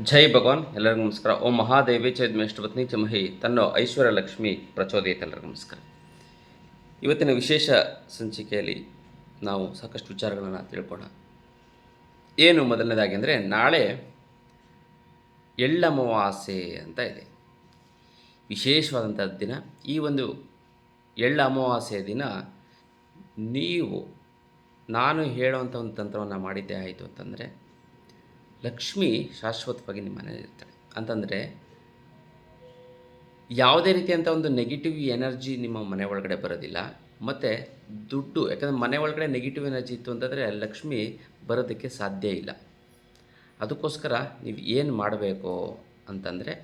ಜೈ ಭಗವಾನ್. ಎಲ್ಲರಿಗೂ ನಮಸ್ಕಾರ. ಓಂ ಮಹಾದೇವಿ ಚೈದ್ಮೇಷ್ಟಪತ್ನಿ ಚಮಹಿ ತನ್ನ ಐಶ್ವರ್ಯ ಲಕ್ಷ್ಮಿ ಪ್ರಚೋದಯತೆ. ಎಲ್ಲರಿಗೂ ನಮಸ್ಕಾರ. ಇವತ್ತಿನ ವಿಶೇಷ ಸಂಚಿಕೆಯಲ್ಲಿ ನಾವು ಸಾಕಷ್ಟು ವಿಚಾರಗಳನ್ನು ತಿಳ್ಕೊಳ್ಳೋಣ. ಏನು ಮೊದಲನೇದಾಗಿ ಅಂದರೆ, ನಾಳೆ ಎಳ್ಳಮವಾಸೆ ಅಂತ ಇದೆ. ವಿಶೇಷವಾದಂಥ ದಿನ. ಈ ಒಂದು ಎಳ್ಳ ಅಮಾವಾಸ್ಯೆಯ ದಿನ ನೀವು, ನಾನು ಹೇಳುವಂಥ ಒಂದು ತಂತ್ರವನ್ನು ಮಾಡಿದ್ದೇ ಆಯಿತು ಅಂತಂದರೆ ಲಕ್ಷ್ಮಿ ಶಾಶ್ವತವಾಗಿ ನಿಮ್ಮ ಇರ್ತಾಳೆ. ಅಂತಂದರೆ ಯಾವುದೇ ರೀತಿಯಂಥ ಒಂದು ನೆಗೆಟಿವ್ ಎನರ್ಜಿ ನಿಮ್ಮ ಮನೆ ಒಳಗಡೆ ಬರೋದಿಲ್ಲ. ಮತ್ತು ದುಡ್ಡು, ಯಾಕಂದರೆ ಮನೆ ಒಳಗಡೆ ನೆಗೆಟಿವ್ ಎನರ್ಜಿ ಇತ್ತು ಅಂತಂದರೆ ಲಕ್ಷ್ಮಿ ಬರೋದಕ್ಕೆ ಸಾಧ್ಯ ಇಲ್ಲ. ಅದಕ್ಕೋಸ್ಕರ ನೀವು ಏನು ಮಾಡಬೇಕು ಅಂತಂದರೆ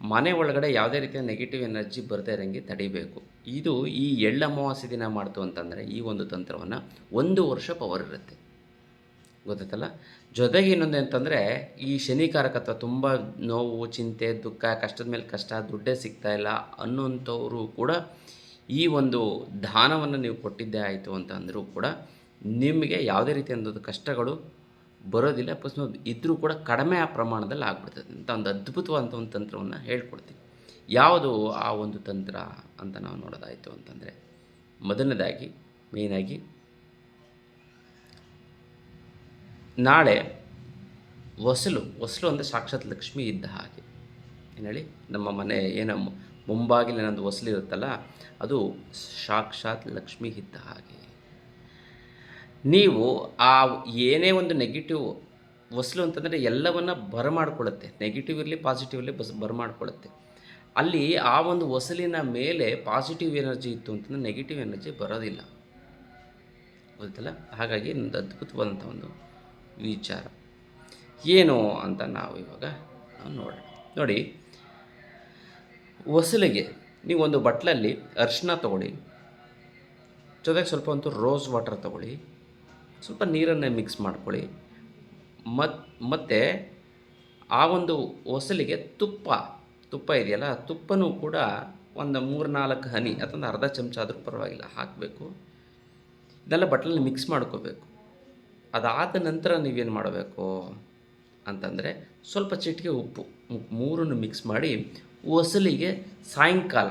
ಮನೆ ಒಳಗಡೆ ಯಾವುದೇ ರೀತಿಯ ನೆಗೆಟಿವ್ ಎನರ್ಜಿ ಬರದೇ ಇರೋಂಗೆ ತಡಿಬೇಕು. ಇದು ಈ ಎಳ್ಳು ಅಮಾವಾಸ್ಯೆ ದಿನ ಮಾಡ್ತು ಅಂತಂದರೆ ಈ ಒಂದು ತಂತ್ರವನ್ನು ಒಂದು ವರ್ಷ ಪವರ್ ಇರುತ್ತೆ. ಗೊತ್ತಾಯ್ತಲ್ಲ ಜೊತೆಗೆ ಇನ್ನೊಂದು ಅಂತಂದರೆ ಈ ಶನಿಕಾರಕತ್ವ ತುಂಬ ನೋವು, ಚಿಂತೆ, ದುಃಖ, ಕಷ್ಟದ ಮೇಲೆ ಕಷ್ಟ, ದುಡ್ಡೇ ಸಿಗ್ತಾ ಇಲ್ಲ ಅನ್ನೋಂಥವರು ಕೂಡ ಈ ಒಂದು ದಾನವನ್ನು ನೀವು ಕೊಟ್ಟಿದ್ದೇ ಆಯಿತು ಅಂತ ಅಂದರೂ ಕೂಡ ನಿಮಗೆ ಯಾವುದೇ ರೀತಿಯಾದ ಕಷ್ಟಗಳು ಬರೋದಿಲ್ಲ. ಪ್ಲಸ್ ಇದ್ದರೂ ಕೂಡ ಕಡಿಮೆ ಆ ಪ್ರಮಾಣದಲ್ಲಿ ಆಗ್ಬಿಡ್ತದೆ ಅಂತ ಒಂದು ಅದ್ಭುತವಾದಂಥ ಒಂದು ತಂತ್ರವನ್ನು ಹೇಳ್ಕೊಡ್ತೀನಿ. ಯಾವುದು ಆ ಒಂದು ತಂತ್ರ ಅಂತ ನಾವು ನೋಡೋದಾಯಿತು ಅಂತಂದರೆ, ಮೊದಲನೇದಾಗಿ ಮೇಯ್ನಾಗಿ ನಾಳೆ ವಸಲು ಹೊಸಲು ಅಂದರೆ ಸಾಕ್ಷಾತ್ ಲಕ್ಷ್ಮಿ ಇದ್ದ ಹಾಗೆ. ಏನು ಹೇಳಿ? ನಮ್ಮ ಮನೆ ಏನು ಮುಂಬಾಗಿಲಿನ ಒಂದು ಇರುತ್ತಲ್ಲ, ಅದು ಸಾಕ್ಷಾತ್ ಲಕ್ಷ್ಮಿ ಇದ್ದ ಹಾಗೆ. ನೀವು ಆ ಏನೇ ಒಂದು ನೆಗೆಟಿವ್ ಹೊಸಲು ಅಂತಂದರೆ ಎಲ್ಲವನ್ನು ಬರಮಾಡ್ಕೊಳ್ಳುತ್ತೆ. ನೆಗೆಟಿವ್ ಇರಲಿ ಪಾಸಿಟಿವ್ ಇರಲಿ, ಬಸ್ ಬರಮಾಡ್ಕೊಳ್ಳುತ್ತೆ. ಅಲ್ಲಿ ಆ ಒಂದು ವಸಲಿನ ಮೇಲೆ ಪಾಸಿಟಿವ್ ಎನರ್ಜಿ ಇತ್ತು ಅಂತಂದರೆ ನೆಗೆಟಿವ್ ಎನರ್ಜಿ ಬರೋದಿಲ್ಲ. ಗೊತ್ತಲ್ಲ? ಹಾಗಾಗಿ ಒಂದು ಅದ್ಭುತವಾದಂಥ ಒಂದು ವಿಚಾರ. ಏನು ಅಂತ ನಾವು ಇವಾಗ ನೋಡೋಣ. ನೋಡಿ ಹೊಸಲಿಗೆ ನೀವು ಒಂದು ಬಟ್ಲಲ್ಲಿ ಅರಿಶಿನ ತೊಗೊಳ್ಳಿ, ಜೊತೆಗೆ ಸ್ವಲ್ಪ ಒಂದು ರೋಸ್ ವಾಟರ್ ತೊಗೊಳ್ಳಿ, ಸ್ವಲ್ಪ ನೀರನ್ನು ಮಿಕ್ಸ್ ಮಾಡ್ಕೊಳ್ಳಿ ಮತ್ತು ಮತ್ತು ಆ ಒಂದು ಹೊಸಲಿಗೆ ತುಪ್ಪ ತುಪ್ಪ ಇದೆಯಲ್ಲ ತುಪ್ಪನೂ ಕೂಡ ಒಂದು ಮೂರು ನಾಲ್ಕು ಹನಿ, ಅಥವಾ ಅರ್ಧ ಚಮಚ ಆದರೂ ಪರವಾಗಿಲ್ಲ, ಹಾಕಬೇಕು. ಇದೆಲ್ಲ ಬಟ್ಲಲ್ಲಿ ಮಿಕ್ಸ್ ಮಾಡ್ಕೋಬೇಕು. ಅದಾದ ನಂತರ ನೀವೇನು ಮಾಡಬೇಕು ಅಂತಂದರೆ ಸ್ವಲ್ಪ ಚಿಟಿಕೆ ಉಪ್ಪು ಮೂರನ್ನು ಮಿಕ್ಸ್ ಮಾಡಿ ಹೊಸಲಿಗೆ ಸಾಯಂಕಾಲ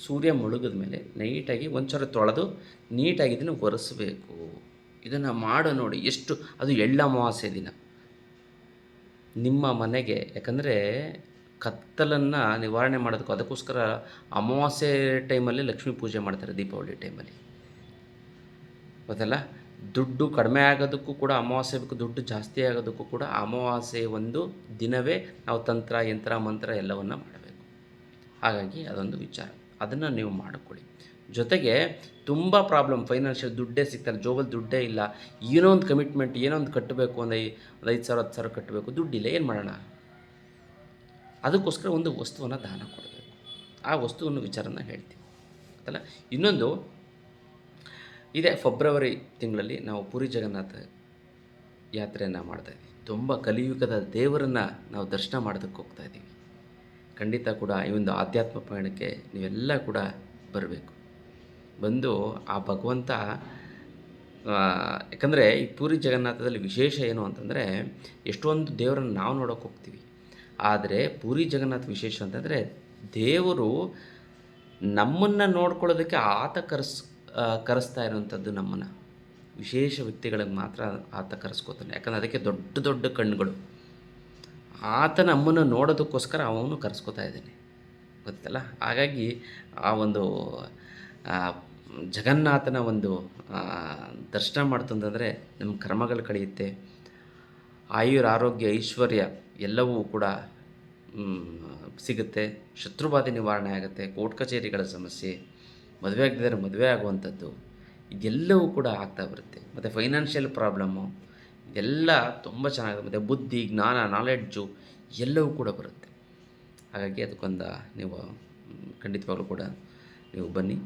ಸೂರ್ಯ ಮುಳುಗಿದ ಮೇಲೆ ನೈಟಾಗಿ ಒಂಚೂರು ತೊಳೆದು ನೀಟಾಗಿ ಇದನ್ನು ಒರೆಸಬೇಕು. ಇದನ್ನು ಮಾಡೋ ನೋಡಿ ಎಷ್ಟು, ಅದು ಎಳ್ಳಮಾವಾಸ್ಯೆ ದಿನ. ನಿಮ್ಮ ಮನೆಗೆ, ಯಾಕಂದರೆ ಕತ್ತಲನ್ನು ನಿವಾರಣೆ ಮಾಡೋದಕ್ಕೂ ಅದಕ್ಕೋಸ್ಕರ ಅಮಾವಾಸ್ಯೆ ಟೈಮಲ್ಲಿ ಲಕ್ಷ್ಮೀ ಪೂಜೆ ಮಾಡ್ತಾರೆ ದೀಪಾವಳಿ ಟೈಮಲ್ಲಿ ಗೊತ್ತಲ್ಲ? ದುಡ್ಡು ಕಡಿಮೆ ಆಗೋದಕ್ಕೂ ಕೂಡ ಅಮಾವಾಸ್ಯೆ ಬೇಕು, ದುಡ್ಡು ಜಾಸ್ತಿ ಆಗೋದಕ್ಕೂ ಕೂಡ ಅಮಾವಾಸ್ಯೆ ಒಂದು ದಿನವೇ ನಾವು ತಂತ್ರ, ಯಂತ್ರ, ಮಂತ್ರ ಎಲ್ಲವನ್ನು ಮಾಡಬೇಕು. ಹಾಗಾಗಿ ಅದೊಂದು ವಿಚಾರ. ಅದನ್ನು ನೀವು ಮಾಡಿಕೊಳ್ಳಿ. ಜೊತೆಗೆ ತುಂಬ ಪ್ರಾಬ್ಲಮ್ ಫೈನಾನ್ಷಿಯಲ್ ದುಡ್ಡೇ ಸಿಗ್ತಾರೆ ಜೋಬಲ್ಲಿ ದುಡ್ಡೇ ಇಲ್ಲ, ಏನೋ ಒಂದು ಕಮಿಟ್ಮೆಂಟ್ ಏನೋ ಒಂದು ಕಟ್ಟಬೇಕು ಒಂದು ಒಂದು ಐದು ಸಾವಿರ, ಹತ್ತು ಸಾವಿರ ಕಟ್ಟಬೇಕು, ದುಡ್ಡಿಲ್ಲ, ಏನು ಮಾಡೋಣ? ಅದಕ್ಕೋಸ್ಕರ ಒಂದು ವಸ್ತುವನ್ನು ದಾನ ಕೊಡಬೇಕು. ಆ ವಸ್ತುವನ್ನು ವಿಚಾರನ ಹೇಳ್ತೀವಿ ಅಲ್ಲ ಇನ್ನೊಂದು ಇದೇ, ಫೆಬ್ರವರಿ ತಿಂಗಳಲ್ಲಿ ನಾವು ಪುರಿ ಜಗನ್ನಾಥ ಯಾತ್ರೆಯನ್ನು ಮಾಡ್ತಾಯಿದ್ವಿ ತುಂಬ ಕಲಿಯುಗದ ದೇವರನ್ನು ನಾವು ದರ್ಶನ ಮಾಡೋದಕ್ಕೆ ಹೋಗ್ತಾ ಇದ್ದೀವಿ. ಖಂಡಿತ ಕೂಡ ಈ ಒಂದು ಆಧ್ಯಾತ್ಮ ಪಯಣಕ್ಕೆ ನೀವೆಲ್ಲ ಕೂಡ ಬರಬೇಕು. ಬಂದು ಆ ಭಗವಂತ ಯಾಕಂದರೆ ಈ ಪೂರಿ ಜಗನ್ನಾಥದಲ್ಲಿ ವಿಶೇಷ ಏನು ಅಂತಂದರೆ ಎಷ್ಟೊಂದು ದೇವರನ್ನು ನಾವು ನೋಡೋಕೆ ಹೋಗ್ತೀವಿ. ಆದರೆ ಪೂರಿ ಜಗನ್ನಾಥ ವಿಶೇಷ ಅಂತಂದರೆ ದೇವರು ನಮ್ಮನ್ನು ನೋಡ್ಕೊಳ್ಳೋದಕ್ಕೆ ಆತ ಕರೆಸ್ ಕರೆಸ್ತಾ ಇರುವಂಥದ್ದು ನಮ್ಮನ್ನು. ವಿಶೇಷ ವ್ಯಕ್ತಿಗಳಿಗೆ ಮಾತ್ರ ಆತ ಕರೆಸ್ಕೋತಾನೆ. ಯಾಕಂದರೆ ಅದಕ್ಕೆ ದೊಡ್ಡ ದೊಡ್ಡ ಕಣ್ಣುಗಳು. ಆತ ನಮ್ಮನ್ನು ನೋಡೋದಕ್ಕೋಸ್ಕರ ಅವನು ಕರೆಸ್ಕೋತಾ ಇದ್ದಾನೆ. ಗೊತ್ತಲ್ಲ? ಹಾಗಾಗಿ ಆ ಒಂದು ಜಗನ್ನಾಥನ ಒಂದು ದರ್ಶನ ಮಾಡ್ತಂತಂದರೆ ನಮ್ಮ ಕರ್ಮಗಳು ಕಳೆಯುತ್ತೆ. ಆಯುರ್ ಆರೋಗ್ಯ, ಐಶ್ವರ್ಯ ಎಲ್ಲವೂ ಕೂಡ ಸಿಗುತ್ತೆ. ಶತ್ರುಬಾಧೆ ನಿವಾರಣೆ ಆಗುತ್ತೆ. ಕೋರ್ಟ್ ಕಚೇರಿಗಳ ಸಮಸ್ಯೆ. ಮದುವೆ ಆಗದಿದ್ದರೆ ಮದುವೆ ಆಗುವಂಥದ್ದು, ಇದೆಲ್ಲವೂ ಕೂಡ ಆಗ್ತಾ ಬರುತ್ತೆ. ಮತ್ತು ಫೈನಾನ್ಷಿಯಲ್ ಪ್ರಾಬ್ಲಮ್ಮು ಇದೆಲ್ಲ ತುಂಬ ಚೆನ್ನಾಗಿದೆ ಮತ್ತು ಬುದ್ಧಿ, ಜ್ಞಾನ ನಾಲೆಡ್ಜು ಎಲ್ಲವೂ ಕೂಡ ಬರುತ್ತೆ. ಹಾಗಾಗಿ ಅದಕ್ಕೊಂದು ನೀವು ಖಂಡಿತವಾಗ್ಲೂ ಕೂಡ ನೀವು ಬನ್ನಿ.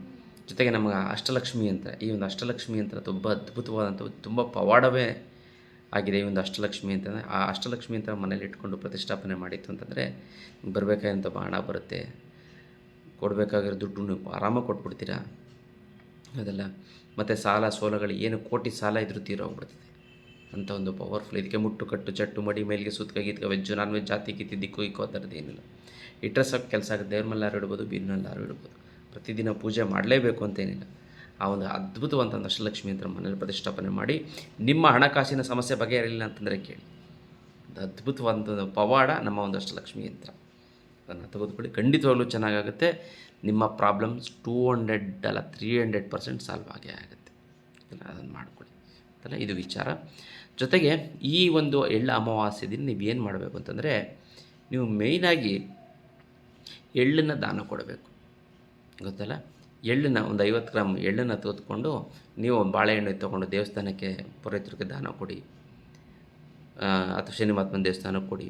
ಜೊತೆಗೆ ನಮಗೆ ಅಷ್ಟಲಕ್ಷ್ಮಿ ಅಂತ, ಈ ಒಂದು ಅಷ್ಟಲಕ್ಷ್ಮಿ ಅಂತ ತುಂಬ ಅದ್ಭುತವಾದಂಥ ತುಂಬ ಪವಾಡವೇ ಆಗಿದೆ ಈ ಒಂದು ಅಷ್ಟಲಕ್ಷ್ಮಿ ಅಂತ. ಆ ಅಷ್ಟಲಕ್ಷ್ಮಿ ಅಂತ ಮನೇಲಿ ಇಟ್ಕೊಂಡು ಪ್ರತಿಷ್ಠಾಪನೆ ಮಾಡಿತ್ತು ಅಂತಂದರೆ ಬರಬೇಕಾದಂಥ ಹಣ ಬರುತ್ತೆ. ಕೊಡಬೇಕಾಗಿರೋ ದುಡ್ಡು ನೀವು ಆರಾಮಾಗಿ ಕೊಟ್ಬಿಡ್ತೀರಾ? ಅದೆಲ್ಲ, ಮತ್ತು ಸಾಲ ಸೋಲಗಳು ಏನು ಕೋಟಿ ಸಾಲ ಇದ್ರೂ ತೀರೋಗ್ಬಿಡ್ತದೆ ಅಂತ ಒಂದು ಪವರ್ಫುಲ್ ಇದಕ್ಕೆ ಮುಟ್ಟು ಕಟ್ಟು, ಚಟ್ಟು ಮಡಿ, ಮೇಲಿಗೆ ಸುತ್ತ ಗೀತ್ಕ ವೆಜ್ಜು ನಾನ್ ವೆಜ್ ಜಾತಿ ಕಿತ್ತಿ ದಿಕ್ಕು, ಇಕ್ಕೋ ಥರದ್ದು ಏನಿಲ್ಲ. ಇಟ್ಟರೆ ಸ್ವಲ್ಪ ಕೆಲಸ ಆಗುತ್ತೆ, ದೇವ್ರ ಮೇಲೆ ಯಾರು ಇಡ್ಬೋದು ಬೀರಿನಲ್ಲಿ ಇಡ್ಬೋದು. ಪ್ರತಿದಿನ ಪೂಜೆ ಮಾಡಲೇಬೇಕು ಅಂತೇನಿಲ್ಲ ಆ ಒಂದು ಅದ್ಭುತವಂತ ಅಷ್ಟಲಕ್ಷ್ಮಿ ಅಂತ ಮನೇಲಿ ಪ್ರತಿಷ್ಠಾಪನೆ ಮಾಡಿ, ನಿಮ್ಮ ಹಣಕಾಸಿನ ಸಮಸ್ಯೆ ಬಗೆಹರಿಲಿಲ್ಲ ಅಂತಂದರೆ ಕೇಳಿ. ಅದ್ಭುತವಂತ ಪವಾಡ ನಮ್ಮ ಒಂದು ಅಷ್ಟಲಕ್ಷ್ಮಿ ಯಂತ್ರ. ಅದನ್ನು ತೆಗೆದುಕೊಳ್ಳಿ. ಖಂಡಿತವಾಗ್ಲೂ ಚೆನ್ನಾಗಾಗುತ್ತೆ. ನಿಮ್ಮ ಪ್ರಾಬ್ಲಮ್ಸ್ ಟೂ ಹಂಡ್ರೆಡ್ ಅಲ್ಲ ತ್ರೀ ಹಂಡ್ರೆಡ್ ಪರ್ಸೆಂಟ್ ಸಾಲ್ವ್ ಆಗೇ ಆಗುತ್ತೆ. ಅದನ್ನು ಮಾಡ್ಕೊಳ್ಳಿ. ಅಂತಲ್ಲ ಇದು ವಿಚಾರ. ಜೊತೆಗೆ ಈ ಒಂದು ಎಳ್ಳು ಅಮಾವಾಸ್ಯೆ ದಿನ ನೀವು ಏನು ಮಾಡಬೇಕು ಅಂತಂದರೆ, ನೀವು ಮೇಯ್ನಾಗಿ ಎಳ್ಳನ್ನು ದಾನ ಕೊಡಬೇಕು. ಗೊತ್ತಲ್ಲ? ಎಳ್ಳನ್ನು ಒಂದು ಐವತ್ತು ಗ್ರಾಮ್ ಎಳ್ಳನ್ನು ತೆಗೆದುಕೊಂಡು ನೀವು ಬಾಳೆಹಣ್ಣು ತೊಗೊಂಡು ದೇವಸ್ಥಾನಕ್ಕೆ ಪುರೋಹಿತರಿಗೆ ದಾನ ಕೊಡಿ. ಅಥವಾ ಶನಿ ಮಹಾತ್ಮನ ದೇವಸ್ಥಾನಕ್ಕೆ ಕೊಡಿ.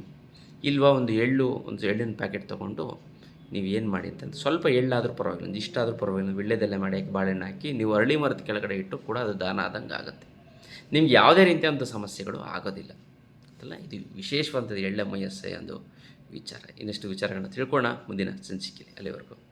ಇಲ್ವಾ ಒಂದು ಎಳ್ಳು, ಒಂದು ಎಳ್ಳಿನ ಪ್ಯಾಕೆಟ್ ತೊಗೊಂಡು ನೀವು ಏನು ಮಾಡಿ ಅಂತಂದ್ರೆ ಸ್ವಲ್ಪ ಎಳ್ಳಾದರೂ ಪರವಾಗಿಲ್ಲ, ಒಂದು ಇಷ್ಟಾದರೂ ಪರವಾಗಿಲ್ಲ ವಿಳ್ಯದೆಲೆ ಮಾಡಿ ಹಾಕಿ, ಬಾಳೆಹಣ್ಣು ಹಾಕಿ, ನೀವು ಅರಳಿ ಮರದ ಕೆಳಗಡೆ ಇಟ್ಟು ಕೂಡ ಅದು ದಾನ ಆದಂಗೆ ಆಗುತ್ತೆ. ನಿಮ್ಗೆ ಯಾವುದೇ ರೀತಿಯಾದಂಥ ಸಮಸ್ಯೆಗಳು ಆಗೋದಿಲ್ಲ. ಅಲ್ಲ, ಇದು ವಿಶೇಷವಾದಂಥದ್ದು ಎಳ್ಳೆ ಮಯಸ್ಸೆ ಒಂದು ವಿಚಾರ. ಇನ್ನಷ್ಟು ವಿಚಾರಗಳನ್ನ ತಿಳ್ಕೊಳ್ಳೋಣ. ಮುಂದಿನ ಸಂಚಿಕೆ ಅಲ್ಲಿವರೆಗೂ.